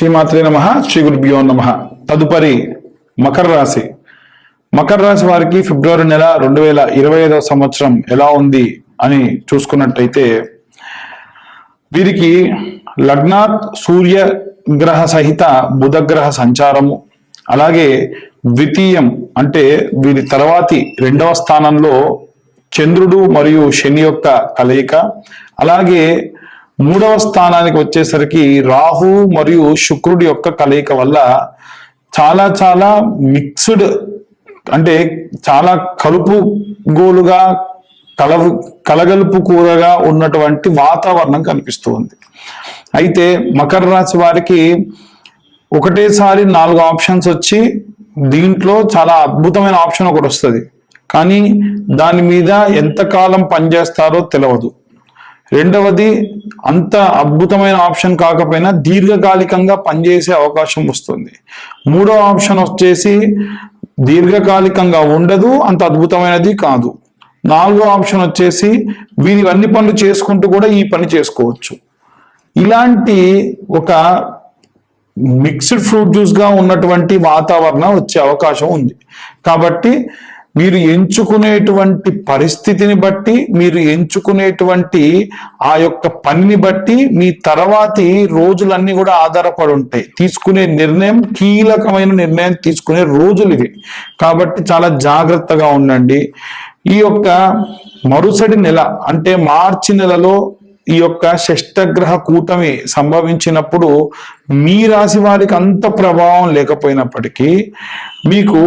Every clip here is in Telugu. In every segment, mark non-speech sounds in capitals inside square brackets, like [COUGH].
శ్రీమాత్రే నమ శ్రీ గురుభ్యో నమ. తదుపరి మకర రాశి. మకర రాశి వారికి ఫిబ్రవరి నెల రెండు వేల ఇరవై ఐదవ సంవత్సరం ఎలా ఉంది అని చూసుకున్నట్టయితే వీరికి లగ్నాత్ సూర్య గ్రహ సహిత బుధగ్రహ సంచారము అలాగే ద్వితీయం అంటే వీరి తర్వాతి రెండవ స్థానంలో చంద్రుడు మరియు శని యొక్క కలయిక అలాగే మూడవ స్థానానికి వచ్చేసరికి రాహు మరియు శుక్రుడి యొక్క కలయిక వల్ల చాలా చాలా మిక్స్డ్ అంటే చాలా కలుపు గోలుగా కలవు కలగలుపు కూరగా ఉన్నటువంటి వాతావరణం కనిపిస్తుంది. అయితే మకర రాశి వారికి ఒకటేసారి నాలుగు ఆప్షన్స్ వచ్చి దీంట్లో చాలా అద్భుతమైన ఆప్షన్ ఒకటి వస్తుంది. కానీ దాని మీద ఎంతకాలం పనిచేస్తారో తెలియదు రెండవది అంత అద్భుతమైన ఆప్షన్ కాకపోయినా దీర్ఘకాలికంగా పనిచేసే అవకాశం వస్తుంది. మూడో ఆప్షన్ వచ్చేసి దీర్ఘకాలికంగా ఉండదు అంత అద్భుతమైనది కాదు. నాలుగో ఆప్షన్ వచ్చేసి వీరి అన్ని పనులు చేసుకుంటూ కూడా ఈ పని చేసుకోవచ్చు. ఇలాంటి ఒక మిక్స్డ్ ఫ్రూట్ జ్యూస్గా ఉన్నటువంటి వాతావరణం వచ్చే అవకాశం ఉంది. కాబట్టి మీరు ఎంచుకునేటువంటి పరిస్థితిని బట్టి మీరు ఎంచుకునేటువంటి ఆ యొక్క పనిని బట్టి మీ తర్వాతి రోజులన్నీ కూడా ఆధారపడి ఉంటాయి. తీసుకునే నిర్ణయం కీలకమైన నిర్ణయం తీసుకునే రోజులు ఇవి. కాబట్టి చాలా జాగ్రత్తగా ఉండండి. ఈ యొక్క మరుసటి నెల అంటే మార్చి నెలలో ఈ యొక్క షష్టగ్రహ కూటమి సంభవించినప్పుడు మీ రాశి వారికి అంత ప్రభావం లేకపోయినప్పటికీ మీకు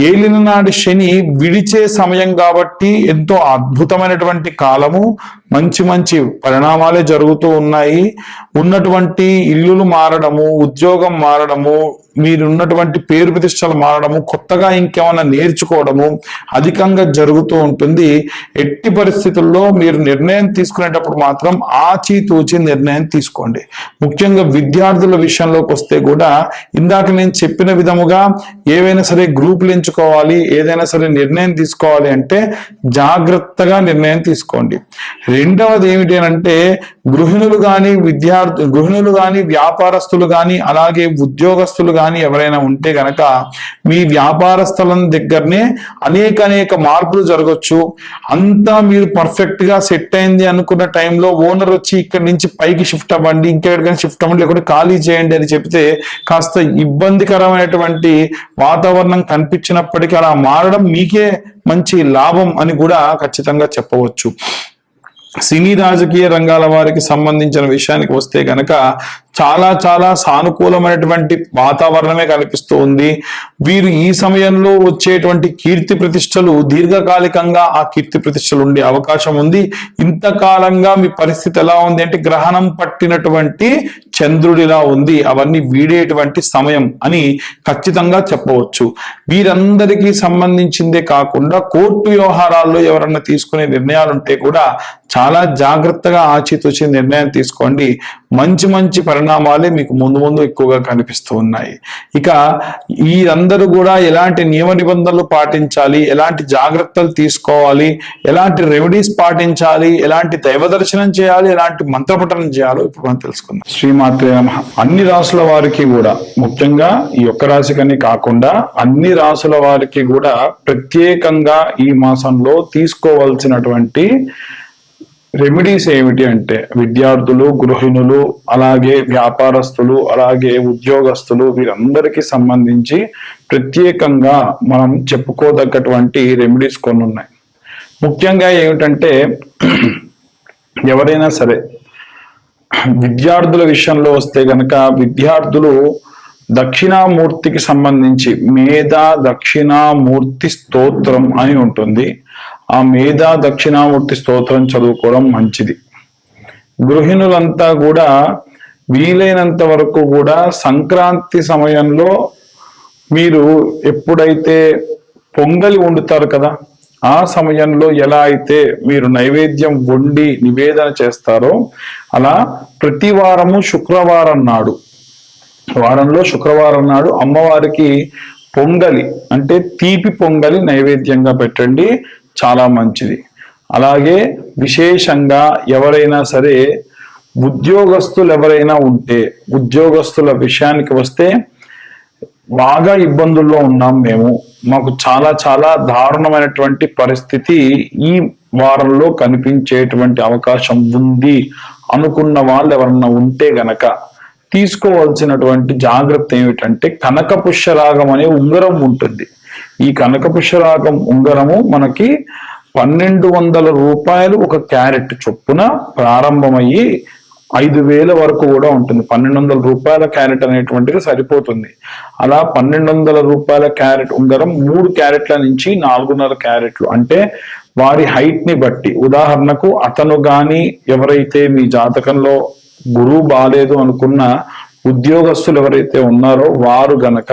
ఏలిన నాటి శని విడిచే సమయం కాబట్టి ఎంతో అద్భుతమైనటువంటి కాలము మంచి మంచి పరిణామాలే జరుగుతూ ఉన్నాయి. ఉన్నటువంటి ఇల్లులు మారడము ఉద్యోగం మారడము మీరున్నటువంటి పేరు ప్రతిష్టలు మారడము కొత్తగా ఇంకేమైనా నేర్చుకోవడము అధికంగా జరుగుతూ ఉంటుంది. ఎట్టి పరిస్థితుల్లో మీరు నిర్ణయం తీసుకునేటప్పుడు మాత్రం ఆచితూచి నిర్ణయం తీసుకోండి. ముఖ్యంగా విద్యార్థుల విషయంలోకి వస్తే కూడా ఇందాక నేను చెప్పిన విధముగా ఏవైనా సరే గ్రూపులు ఎంచుకోవాలి ఏదైనా సరే నిర్ణయం తీసుకోవాలి అంటే జాగ్రత్తగా నిర్ణయం తీసుకోండి. రెండవది ఏమిటి అంటే గృహిణులు కానీ విద్యార్థి గృహిణులు కానీ వ్యాపారస్తులు కానీ అలాగే ఉద్యోగస్తులు కానీ ఎవరైనా ఉంటే గనక మీ వ్యాపార స్థలం దగ్గరనే అనేక అనేక మార్పులు జరగచ్చు. అంతా మీరు పర్ఫెక్ట్గా సెట్ అయింది అనుకున్న టైంలో ఓనర్ వచ్చి ఇక్కడ నుంచి పైకి షిఫ్ట్ అవ్వండి ఇంకెక్కడికైనా షిఫ్ట్ అవ్వండి లేకుంటే ఖాళీ చేయండి అని చెప్తే కాస్త ఇబ్బందికరమైనటువంటి వాతావరణం కనిపించినప్పటికీ అలా మారడం మీకే మంచి లాభం అని కూడా ఖచ్చితంగా చెప్పవచ్చు. సినీ రాజకీయ రంగాల వారికి సంబంధించిన విషయానికి వస్తే గనక చాలా చాలా సానుకూలమైనటువంటి వాతావరణమే కనిపిస్తూ ఉంది వీరు ఈ సమయంలో వచ్చేటువంటి కీర్తి ప్రతిష్టలు దీర్ఘకాలికంగా ఆ కీర్తి ప్రతిష్టలు ఉండే అవకాశం ఉంది. ఇంతకాలంగా మీ పరిస్థితి ఎలా ఉంది అంటే గ్రహణం పట్టినటువంటి చంద్రుడిలా ఉంది అవన్నీ వీడేటువంటి సమయం అని ఖచ్చితంగా చెప్పవచ్చు. వీరందరికీ సంబంధించిందే కాకుండా కోర్టు వ్యవహారాల్లో ఎవరన్నా తీసుకునే నిర్ణయాలు ఉంటే కూడా చాలా జాగ్రత్తగా ఆచితూచి నిర్ణయం తీసుకోండి. మంచి మంచి పరిణామాలే మీకు ముందు ముందు ఎక్కువగా కనిపిస్తూ ఉన్నాయి. ఇక వీరందరూ కూడా ఎలాంటి నియమ నిబంధనలు పాటించాలి ఎలాంటి జాగ్రత్తలు తీసుకోవాలి ఎలాంటి రెమెడీస్ పాటించాలి ఎలాంటి దైవ దర్శనం చేయాలి ఎలాంటి మంత్రపఠనం చేయాలో ఇప్పుడు మనం తెలుసుకుందాం. శ్రీమాత్రే నమః. అన్ని రాసుల వారికి కూడా ముఖ్యంగా ఈ ఒక్క రాశికని కాకుండా అన్ని రాసుల వారికి కూడా ప్రత్యేకంగా ఈ మాసంలో తీసుకోవాల్సినటువంటి రెమెడీస్ ఏమిటి అంటే విద్యార్థులు గృహిణులు అలాగే వ్యాపారస్తులు అలాగే ఉద్యోగస్తులు వీరందరికీ సంబంధించి ప్రత్యేకంగా మనం చెప్పుకోదగ్గటువంటి రెమెడీస్ కొన్ని ఉన్నాయి. ముఖ్యంగా ఏమిటంటే [CLEARS THROAT] ఎవరైనా సరే విద్యార్థుల విషయంలో వస్తే గనక విద్యార్థులు దక్షిణామూర్తికి సంబంధించి మేధా దక్షిణామూర్తి స్తోత్రం అని ఉంటుంది. ఆ మేధా దక్షిణామూర్తి స్తోత్రం చదువుకోవడం మంచిది. గృహిణులంతా కూడా వీలైనంత వరకు కూడా సంక్రాంతి సమయంలో మీరు ఎప్పుడైతే పొంగలి వండుతారు కదా ఆ సమయంలో ఎలా అయితే మీరు నైవేద్యం వండి నివేదన చేస్తారో అలా ప్రతి వారము శుక్రవారం నాడు వారంలో శుక్రవారం నాడు అమ్మవారికి పొంగలి అంటే తీపి పొంగలి నైవేద్యంగా పెట్టండి. చాలా మంచిది. అలాగే విశేషంగా ఎవరైనా సరే ఉద్యోగస్తులు ఎవరైనా ఉంటే ఉద్యోగస్తుల విషయానికి వస్తే బాగా ఇబ్బందుల్లో ఉన్నాం మేము. మాకు చాలా చాలా దారుణమైనటువంటి పరిస్థితి ఈ వారంలో కనిపించేటువంటి అవకాశం ఉంది అనుకున్న వాళ్ళు ఎవరన్నా ఉంటే గనక. తీసుకోవాల్సినటువంటి జాగ్రత్త ఏమిటంటే కనక పుష్యరాగం అనే ఉంగరం ఉంటుంది. ఈ కనకపుషరాగం ఉంగరము మనకి పన్నెండు వందల రూపాయలు ఒక క్యారెట్ చొప్పున ప్రారంభమయ్యి ఐదు వేల వరకు కూడా ఉంటుంది. పన్నెండు వందల రూపాయల క్యారెట్ అనేటువంటిది సరిపోతుంది. అలా పన్నెండు వందల రూపాయల క్యారెట్ ఉంగరం మూడు క్యారెట్ల నుంచి నాలుగున్నర క్యారెట్లు. అంటే వారి హైట్ని బట్టి. ఉదాహరణకు అతను గాని ఎవరైతే మీ జాతకంలో గురువు బాలేదు అనుకున్న ఉద్యోగస్తులు ఎవరైతే ఉన్నారో వారు గనక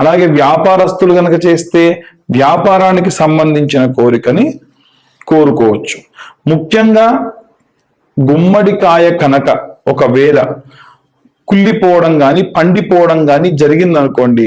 అలాగే వ్యాపారస్తులు కనుక చేస్తే వ్యాపారానికి సంబంధించిన కోరికని కోరుకోవచ్చు. ముఖ్యంగా గుమ్మడికాయ కనుక ఒకవేళ కుళ్ళిపోవడం కానీ పండిపోవడం కానీ జరిగిందనుకోండి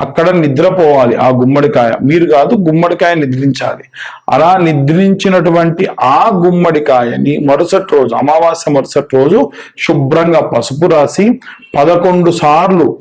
అక్కడ నిద్రపోవాలి ఆ గుమ్మడికాయ. మీరు కాదు గుమ్మడికాయ నిద్రించాలి. అలా నిద్రించినటువంటి ఆ గుమ్మడికాయని మరుసటి రోజు అమావాస్య మరుసటి రోజు శుభ్రంగా పసుపు రాసి పదకొండు సార్లు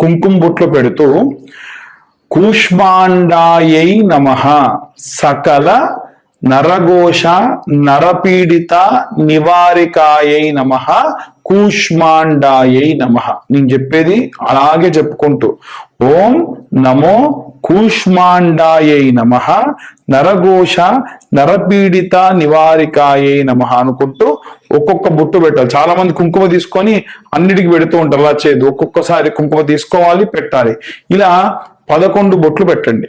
కుంకుమ బుట్లు పెడుతూ కూష్మాండాయై నమ సకల నరఘోష నరపీడిత నివారికాయై నమ కూష్మాండాయై నమ. నేను చెప్పేది అలాగే చెప్పుకుంటూ ఓం నమో కూష్మాండాయై నమ నరఘోష నరపీడిత నివారికాయై నమ అనుకుంటూ ఒక్కొక్క బుట్టు పెట్టాలి. చాలా మంది కుంకుమ తీసుకొని అన్నిటికి పెడుతూ ఉంటారు. అలా చేయదు. ఒక్కొక్కసారి కుంకుమ తీసుకోవాలి పెట్టాలి. ఇలా పదకొండు బొట్లు పెట్టండి.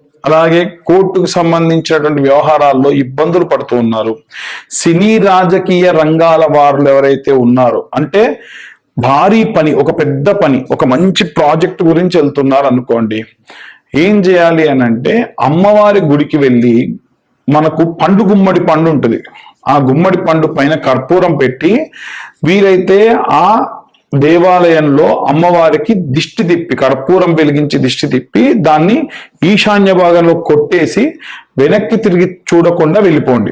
అలాగే కోర్టుకు సంబంధించినటువంటి వ్యవహారాల్లో ఇబ్బందులు పడుతూ ఉన్నారు. సినీ రాజకీయ రంగాల వారు ఎవరైతే ఉన్నారో అంటే భారీ పని ఒక పెద్ద పని ఒక మంచి ప్రాజెక్ట్ గురించి వెళ్తున్నారు అనుకోండి ఏం చేయాలి అని అంటే అమ్మవారి గుడికి వెళ్ళి మనకు పండు గుమ్మడి పండు ఉంటుంది. ఆ గుమ్మడి పండు పైన కర్పూరం పెట్టి వీరైతే ఆ దేవాలయంలో అమ్మవారికి దిష్టి తిప్పి కర్పూరం వెలిగించి దిష్టి తిప్పి దాన్ని ఈశాన్య భాగంలో కొట్టేసి వెనక్కి తిరిగి చూడకుండా వెళ్ళిపోండి.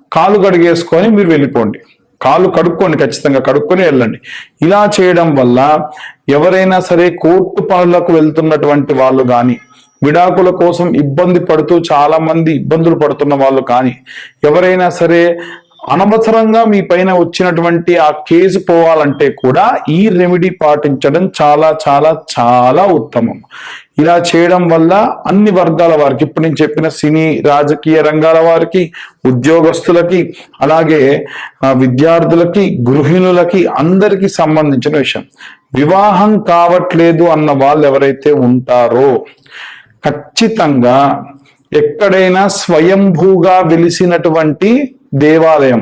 కాలు కడిగేసుకొని మీరు వెళ్ళిపోండి. కాలు కడుక్కోండి ఖచ్చితంగా కడుక్కొని వెళ్ళండి. ఇలా చేయడం వల్ల ఎవరైనా సరే కోర్టు పనులకు వెళ్తున్నటువంటి వాళ్ళు కానీ విడాకుల కోసం ఇబ్బంది పడుతూ చాలా మంది ఇబ్బందులు పడుతున్న వాళ్ళు కానీ ఎవరైనా సరే అనవసరంగా మీ పైన వచ్చినటువంటి ఆ కేసు పోవాలంటే కూడా ఈ రెమెడీ పాటించడం చాలా చాలా చాలా ఉత్తమం. ఇలా చేయడం వల్ల అన్ని వర్గాల వారికి ఇప్పుడు నేను చెప్పిన సినీ రాజకీయ రంగాల వారికి ఉద్యోగస్తులకి అలాగే విద్యార్థులకి గృహిణులకి అందరికీ సంబంధించిన విషయం. వివాహం కావట్లేదు అన్న వాళ్ళు ఎవరైతే ఉంటారో ఖచ్చితంగా ఎక్కడైనా స్వయంభూగా వెలిసినటువంటి దేవాలయం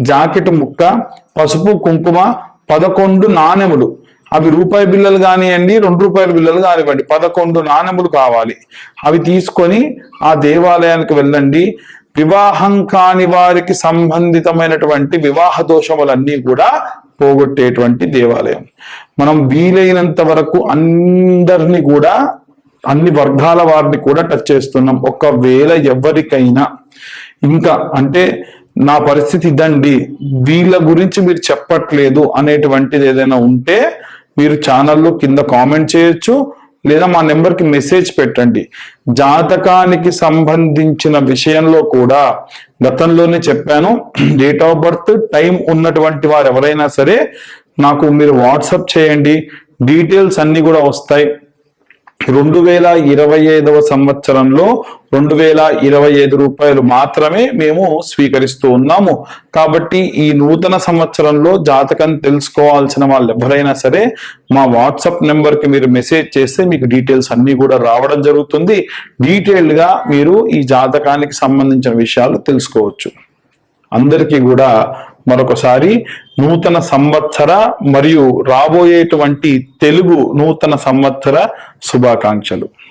జాకెట్ ముక్క పసుపు కుంకుమ పదకొండు నాణెములు. అవి రూపాయి బిల్లలు కానివ్వండి రెండు రూపాయల బిల్లలు కానివ్వండి. పదకొండు నాణెములు కావాలి. అవి తీసుకొని ఆ దేవాలయానికి వెళ్ళండి. వివాహం కాని వారికి సంబంధితమైనటువంటి వివాహ దోషములన్నీ కూడా పోగొట్టేటువంటి దేవాలయం. మనం వీలైనంత వరకు అందరినీ కూడా అన్ని వర్గాల వారిని కూడా టచ్ చేస్తున్నాం. ఒకవేళ ఎవరికైనా. ఇంకా అంటే నా పరిస్థితి ఇదండి. వీళ్ళ గురించి మీరు చెప్పట్లేదు అనేటువంటిది ఏదైనా ఉంటే మీరు ఛానల్లో కింద కామెంట్ చేయొచ్చు లేదా మా నెంబర్కి మెసేజ్ పెట్టండి. జాతకానికి సంబంధించిన విషయంలో కూడా గతంలోనే చెప్పాను డేట్ ఆఫ్ బర్త్ టైం ఉన్నటువంటి వారు ఎవరైనా సరే నాకు మీరు వాట్సప్ చేయండి. డీటెయిల్స్ అన్ని కూడా వస్తాయి. రెండు వేల ఇరవై ఐదవ సంవత్సరంలో రెండు వేల ఇరవై ఐదు రూపాయలు మాత్రమే మేము స్వీకరిస్తూ ఉన్నాము. కాబట్టి ఈ నూతన సంవత్సరంలో జాతకం తెలుసుకోవాల్సిన వాళ్ళు ఎవరైనా సరే మా వాట్సాప్ నెంబర్కి మీరు మెసేజ్ చేస్తే మీకు డీటెయిల్స్ అన్ని కూడా రావడం జరుగుతుంది. డీటెయిల్డ్గా మీరు ఈ జాతకానికి సంబంధించిన విషయాలు తెలుసుకోవచ్చు. అందరికీ కూడా మరొకసారి నూతన సంవత్సర మరియు రాబోయేటువంటి తెలుగు నూతన సంవత్సర శుభాకాంక్షలు.